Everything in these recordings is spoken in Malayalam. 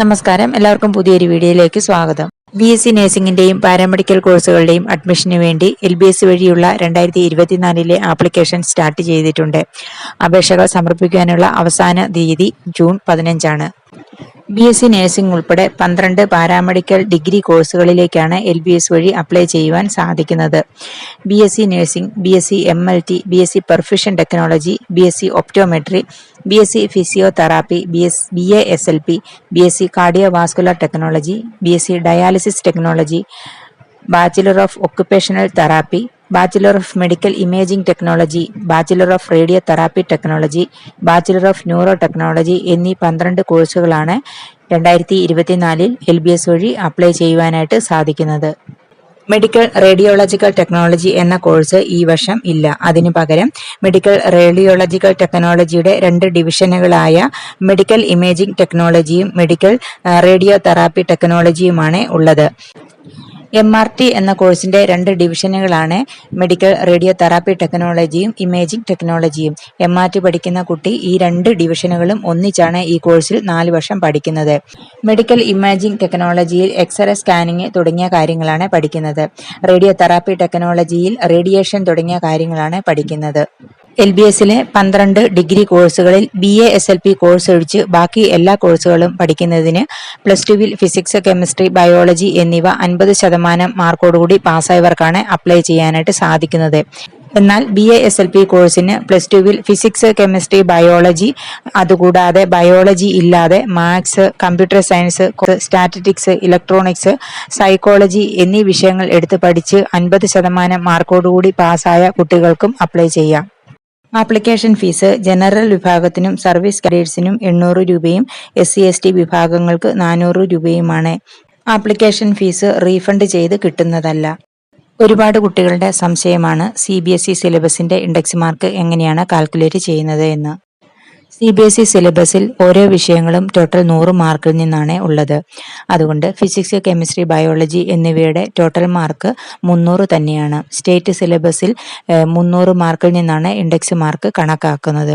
നമസ്കാരം. എല്ലാവർക്കും പുതിയൊരു വീഡിയോയിലേക്ക് സ്വാഗതം. ബി എസ് സി നഴ്സിംഗിന്റെയും പാരാമെഡിക്കൽ കോഴ്സുകളുടെയും അഡ്മിഷന് വേണ്ടി എൽ ബി എസ് സി വഴിയുള്ള രണ്ടായിരത്തി ഇരുപത്തിനാലിലെ ആപ്ലിക്കേഷൻ സ്റ്റാർട്ട് ചെയ്തിട്ടുണ്ട്. അപേക്ഷകൾ സമർപ്പിക്കാനുള്ള അവസാന തീയതി ജൂൺ പതിനഞ്ചാണ്. ബി എസ് സി നഴ്സിംഗ് ഉൾപ്പെടെ പന്ത്രണ്ട് പാരാമെഡിക്കൽ ഡിഗ്രി കോഴ്സുകളിലേക്കാണ് എൽ ബി എസ് വഴി അപ്ലൈ ചെയ്യുവാൻ സാധിക്കുന്നത് B S C nursing B S C M L T B S C perfusion technology B S C optometry B S C physiotherapy B S B A S L P B S C cardiovascular technology B S C dialysis technology bachelor of occupational therapy bachelor of medical imaging technology bachelor of radio therapy technology bachelor of neuro technology എന്നീ പന്ത്രണ്ട് കോഴ്സുകളാണ് രണ്ടായിരത്തി ഇരുപത്തിനാലിൽ എൽ ബി എസ് വഴി അപ്ലൈ ചെയ്യുവാനായിട്ട് സാധിക്കുന്നത്. മെഡിക്കൽ റേഡിയോളജിക്കൽ ടെക്നോളജി എന്ന കോഴ്സ് ഈ വർഷം ഇല്ല. അതിനു പകരം മെഡിക്കൽ റേഡിയോളജിക്കൽ ടെക്നോളജിയുടെ രണ്ട് ഡിവിഷനുകളായ മെഡിക്കൽ ഇമേജിംഗ് ടെക്നോളജിയും മെഡിക്കൽ റേഡിയോ തെറാപ്പി ടെക്നോളജിയുമാണ് ഉള്ളത്. എം ആർ ടി എന്ന കോഴ്സിന്റെ രണ്ട് ഡിവിഷനുകളാണ് മെഡിക്കൽ റേഡിയോ തെറാപ്പി ടെക്നോളജിയും ഇമേജിംഗ് ടെക്നോളജിയും. എം ആർ ടി പഠിക്കുന്ന കുട്ടി ഈ രണ്ട് ഡിവിഷനുകളും ഒന്നിച്ചാണ് ഈ കോഴ്സിൽ നാല് വർഷം പഠിക്കുന്നത്. മെഡിക്കൽ ഇമേജിംഗ് ടെക്നോളജിയിൽ എക്സ്റേ സ്കാനിങ് തുടങ്ങിയ കാര്യങ്ങളാണ് പഠിക്കുന്നത്. റേഡിയോ തെറാപ്പി ടെക്നോളജിയിൽ റേഡിയേഷൻ തുടങ്ങിയ കാര്യങ്ങളാണ് പഠിക്കുന്നത്. എൽ ബി എസിലെ പന്ത്രണ്ട് ഡിഗ്രി കോഴ്സുകളിൽ B A S L P course ഒഴിച്ച് ബാക്കി എല്ലാ കോഴ്സുകളും പഠിക്കുന്നതിന് പ്ലസ് ടുവിൽ ഫിസിക്സ് കെമിസ്ട്രി ബയോളജി എന്നിവ അൻപത് ശതമാനം മാർക്കോടുകൂടി പാസ്സായവർക്കാണ് അപ്ലൈ ചെയ്യാനായിട്ട് സാധിക്കുന്നത്. എന്നാൽ B A S L P കോഴ്സിന് പ്ലസ് ടുവിൽ ഫിസിക്സ് കെമിസ്ട്രി ബയോളജി അതുകൂടാതെ ബയോളജി ഇല്ലാതെ maths computer science statistics electronics psychology എന്നീ വിഷയങ്ങൾ എടുത്ത് പഠിച്ച് അൻപത് ശതമാനം മാർക്കോടുകൂടി പാസ്സായ കുട്ടികൾക്കും അപ്ലൈ ചെയ്യാം. ആപ്ലിക്കേഷൻ ഫീസ് ജനറൽ വിഭാഗത്തിനും സർവീസ് കാഡേഴ്സിനും എണ്ണൂറ് രൂപയും എസ് സി എസ് ടി വിഭാഗങ്ങൾക്ക് നാനൂറ് രൂപയുമാണ് ആപ്ലിക്കേഷൻ ഫീസ് റീഫണ്ട് ചെയ്ത് കിട്ടുന്നതല്ല. ഒരുപാട് കുട്ടികളുടെ സംശയമാണ് സി ബി എസ് ഇ സിലബസിന്റെ ഇൻഡെക്സ് മാർക്ക് എങ്ങനെയാണ് കാൽക്കുലേറ്റ് ചെയ്യുന്നത് എന്ന്. സി ബി എസ് ഇ സിലബസിൽ ഓരോ വിഷയങ്ങളും ടോട്ടൽ നൂറ് മാർക്കിൽ നിന്നാണ് ഉള്ളത്. അതുകൊണ്ട് ഫിസിക്സ് കെമിസ്ട്രി ബയോളജി എന്നിവയുടെ ടോട്ടൽ മാർക്ക് മുന്നൂറ് തന്നെയാണ്. സ്റ്റേറ്റ് സിലബസിൽ മുന്നൂറ് മാർക്കിൽ നിന്നാണ് ഇൻഡെക്സ് മാർക്ക് കണക്കാക്കുന്നത്.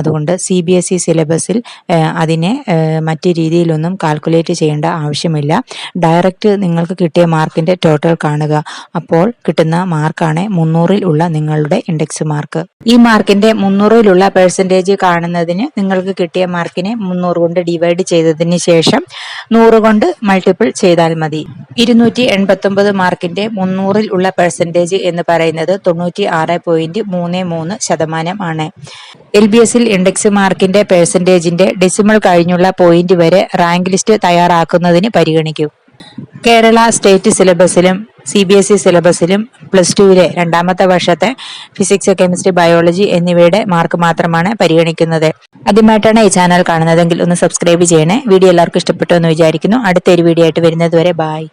അതുകൊണ്ട് സി ബി എസ് ഇ സിലബസിൽ അതിനെ മറ്റു രീതിയിലൊന്നും കാൽക്കുലേറ്റ് ചെയ്യേണ്ട ആവശ്യമില്ല. ഡയറക്റ്റ് നിങ്ങൾക്ക് കിട്ടിയ മാർക്കിന്റെ ടോട്ടൽ കാണുക. അപ്പോൾ കിട്ടുന്ന മാർക്കാണ് മുന്നൂറിൽ ഉള്ള നിങ്ങളുടെ ഇൻഡെക്സ് മാർക്ക് ഈ മാർക്കിന്റെ മുന്നൂറിലുള്ള പെർസെന്റേജ് കാണുന്നതിന് നിങ്ങൾക്ക് കിട്ടിയ മാർക്കിനെ മുന്നൂറ് കൊണ്ട് ഡിവൈഡ് ചെയ്തതിന് ശേഷം നൂറ് കൊണ്ട് മൾട്ടിപ്പിൾ ചെയ്താൽ മതി. ഇരുന്നൂറ്റി എൺപത്തൊമ്പത് മാർക്കിന്റെ മുന്നൂറിൽ ഉള്ള പെർസെന്റേജ് എന്ന് പറയുന്നത് തൊണ്ണൂറ്റി ആറ് പോയിന്റ് മൂന്ന് മൂന്ന് ശതമാനം ആണ്. എൽ ബി എസിൽ ഇൻഡെക്സ് മാർക്കിന്റെ പെർസെന്റേജിന്റെ ഡെസിമൽ കഴിഞ്ഞുള്ള പോയിന്റ് വരെ റാങ്ക് ലിസ്റ്റ് തയ്യാറാക്കുന്നതിന് പരിഗണിക്കും. കേരള സ്റ്റേറ്റ് സിലബസിലും സി ബി എസ് ഇ സിലബസിലും പ്ലസ് ടുവിലെ രണ്ടാമത്തെ വർഷത്തെ ഫിസിക്സ് കെമിസ്ട്രി ബയോളജി എന്നിവയുടെ മാർക്ക് മാത്രമാണ് പരിഗണിക്കുന്നത്. ആദ്യമായിട്ടാണ് ഈ ചാനൽ കാണുന്നതെങ്കിൽ ഒന്ന് സബ്സ്ക്രൈബ് ചെയ്യണേ. വീഡിയോ എല്ലാവർക്കും ഇഷ്ടപ്പെട്ടു എന്ന് വിചാരിക്കുന്നു. അടുത്തൊരു വീഡിയോ ആയിട്ട് വരുന്നത് വരെ ബായ്